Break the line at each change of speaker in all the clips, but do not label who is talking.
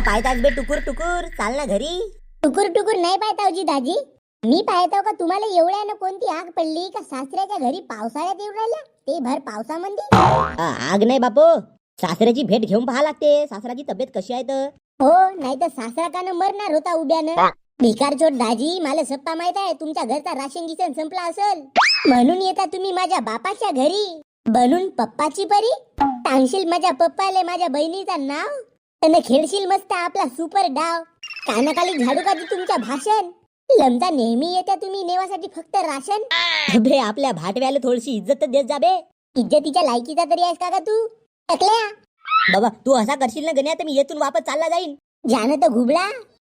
का पाहतास बे टुकुर टुकुर. चाल ना घरी.
टुकुर टुकुर नाही पाहतावजी दाजी. मी पाहताव का तुम्हाला एवढ्यानं कोणती आग पडली का सासऱ्याच्या घरी पावसाळ्यात येऊन राहिल्या ते भर पावसामध्ये
आग नाही बापू. सासऱ्याची भेट घेऊन पाहा लागते. सासऱ्याची तब्येत कशी आहे तर?
हो नाही तर सासरा कानं मरणार होता उद्यानं भिकार चोट दाजी मला सप्पा माहीत आहे तुमच्या घरचा राशन गिशन संपला असेल. म्हणून येता तुम्ही माझ्या बापाच्या घरी. बनून पप्पाची परी. टांगशील माझ्या पप्पाले माझ्या बहिणीचा नाव? त्यानं खेळशील मस्त आपला सुपर डाव. कानाखाली झाडू का तुमच्या भाषण. लमजा नेहमी येत्या तुम्ही नेवासाठी फक्त राशन.
अबे आपल्या भाटव्याला थोडीशी इज्जत तर देत जाबे
इज्जतीच्या लायकीचा तरी आहेस का तू. टकल्या
बाबा तू असा करशील ना गण्या तर मी येथून वापस चालला जाईन.
जाणं तर घुबडा.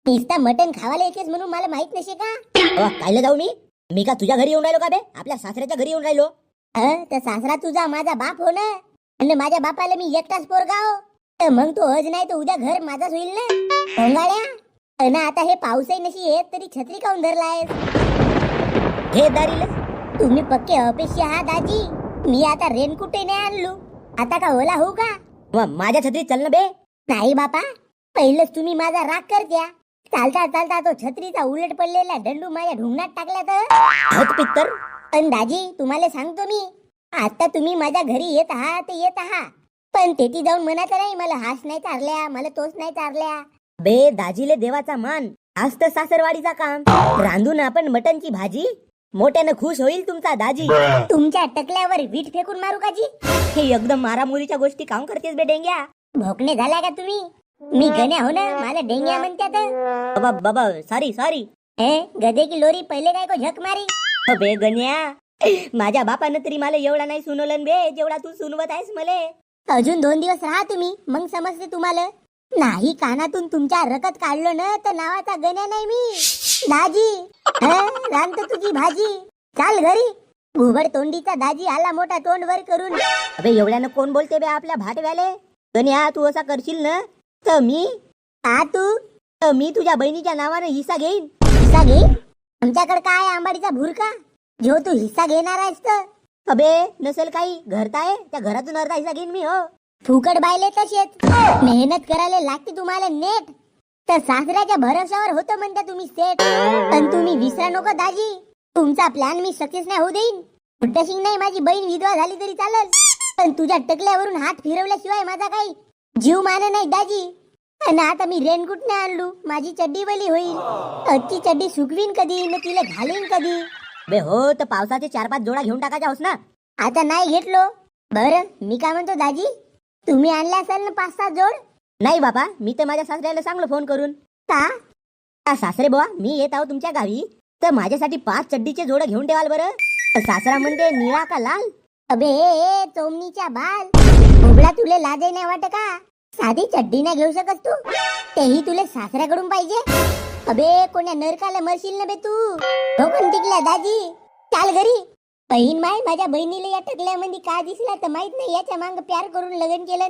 नुसता मटन खावायला येतेस म्हणून मला माहीत नसे का?
बाबा, कायला जाऊ मी. मी का तुझ्या घरी येऊन राहिलो का बे? आपल्या सासऱ्याच्या घरी येऊन राहिलो.
तर सासरा तुझा माझा बाप हो ना? आणि माझ्या बापाला मी एकटाच पोरगाव हो. मग तो हज नाही तर उद्या घर माझाच होईल ना? भोंगाड्या? अन आता हे पाऊसही नशी येत तरी छत्री काऊन धरला आहे
हे दारील
तुम्ही पक्के अपेक्षी आहात आजी. मी आता रेनकुटे नाही आणलो. आता का ओला होऊ का?
माझ्या छत्रीत चल ना बे.
नाही बापा पहिलंच तुम्ही माझा राग करत्या. चालता चालता तो छत्रीचा उलट पडलेला दंडू माझ्या ढुंगणात टाकला तर?
हत पित्तर.
पण दाजी तुम्हाला सांगतो मी. आता तुम्ही माझ्या घरी येत आहात येत आहात. पण तेथे जाऊन म्हणायचं नाही मला हास नाही चारल्या मला तोच नाही चारल्या.
बे दाजीले देवाचा मान. आज तर सासरवाडीचा काम. रांधून आपण मटनची भाजी? मोठ्यानं खुश होईल तुमचा दाजी.
तुमच्या टकल्यावर वीट फेकून मारू का जी?
हे एकदम मारामुरीच्या गोष्टी काम करतेस बे डेंग्या.
भोकणे झाल्या का तुम्ही? मी गण्या हो ना मला डेंग्या म्हणतात
बाबा बाबा सॉरी सॉरी
हे गधे की लोरी पहिले काय को झक मारी?
बे गण्या. माझ्या बापानं तरी मला एवढा नाही सुनवलं बे जेवढा तू सुनवत आहेस मले.
अजून दोन दिवस राहा तुम्ही. मग समजते तुम्हाला. नाही कानातून तुमच्या रकत काढलो ना तर नावाचा गण्या नाही मी. दाजी हं, रांधतो तुझी भाजी. चाल घरी. घुबड तोंडीचा दाजी आला मोठा तोंड वर करून.
अबे एवढ्यानं कोण बोलते बे आपल्या भाटव्याले? गण्या तू असा करशील ना तर मी?
आ तू?
तर मी तुझ्या बहिणीच्या नावानं हिस्सा घेईन.
हिस्सा घेईन? आमच्याकडे काय आहे आंबाडीचा भुरका? जो तू हिस्सा घेणार आहेस तर?
अबे नसेल काही घरताय? त्या घरातून अर्धा हिस्सा घेईन मी हो.
फुकट बायले तसेच मेहनत करायला लागते तुम्हाला नेट. तर सासऱ्याच्या भरोशावर होतं म्हणता तुम्ही सेट पण तुम्ही विसरा नको दाजी. तुमचा प्लॅन मी सक्सेस नाही होऊ देईन. फुटशिंग नाही माझी बहीण विधवा झाली तरी चालेल. पण तुझ्या टकल्यावरून हात फिरवल्याशिवाय माझा काही जीव मान नाही दाजी. आणि आता मी रेनकोट नाही आणलो? माझी चड्डी बली होईल. आजची चड्डी सुकवीन कधी मी तिला घालीन कधी?
बे हो तर पावसाचे चार पाच जोडा घेऊन टाकायच्या होस ना.
आता नाही घेतलो. बर मी काय म्हणतो दाजी? तुम्ही आणले असाल ना पाच सात जोड?
नाही बाबा मी तर माझ्या सासऱ्याला सांगलो फोन करून.
का?
आ, सासरे बुवा मी येत आहो तुमच्या गावी तर माझ्यासाठी पाच चड्डीचे जोड घेऊन ठेवाल बरं. तर सासरा म्हणते निळा का लाल?
अबे ए चोमनीच्या बाल. उबळा तुले लाजे नाही वाटत का? साधी चड्डी नाही घेऊ शकत तू. तेही तुले सासऱ्याकडून पाहिजे. अबे कोण्या नरकाला मरशील ना बे तू? ठोकून टिकला दाजी. चाल घरी. बहीण माय माझ्या बहिणीला या टकल्यामध्ये का दिसला तर माहीत नाही याच्या मांग प्यार करून लग्न केलं.